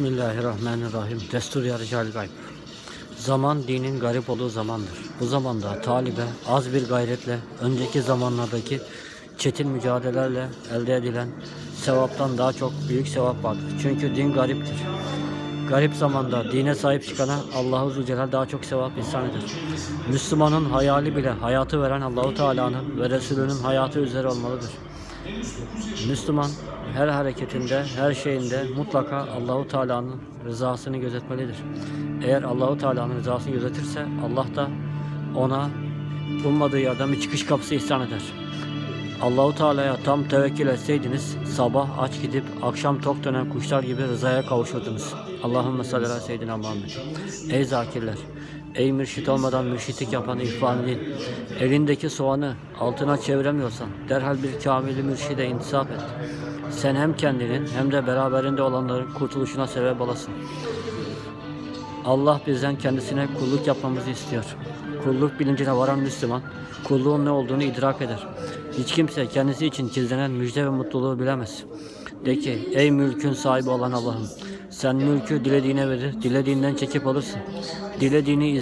Bismillahirrahmanirrahim. Destur yarıcı gayb. Zaman dinin garip olduğu zamandır. Bu zamanda talibe az bir gayretle önceki zamanlardaki çetin mücadelelerle elde edilen sevaptan daha çok büyük sevap vardır. Çünkü din gariptir. Garip zamanda dine sahip çıkana Allahu Zülcelal daha çok sevap ihsan eder. Müslümanın hayali bile hayatı veren Allahu Teala'nın ve Resulünün hayatı üzere olmalıdır. Müslüman her hareketinde, her şeyinde mutlaka Allahu Teala'nın rızasını gözetmelidir. Eğer Allahu Teala'nın rızasını gözetirse Allah da ona ummadığı yerden bir çıkış kapısı ihsan eder. Allahu Teala'ya tam tevekkül etseydiniz sabah aç gidip akşam tok dönen kuşlar gibi rızaya kavuşurdunuz. Allahümme salli ala seyyidina Muhammed. Ey zakirler, ey mürşit olmadan mürşitlik yapan ihvan değil. Elindeki soğanı altına çeviremiyorsan derhal bir kamili mürşide intisap et. Sen hem kendinin hem de beraberinde olanların kurtuluşuna sebep olasın. Allah bizden kendisine kulluk yapmamızı istiyor. Kulluk bilincine varan Müslüman, kulluğun ne olduğunu idrak eder. Hiç kimse kendisi için gizlenen müjde ve mutluluğu bilemez. De ki, ey mülkün sahibi olan Allah'ım, sen mülkü dilediğine verir, dilediğinden çekip alırsın. Dilediğini iz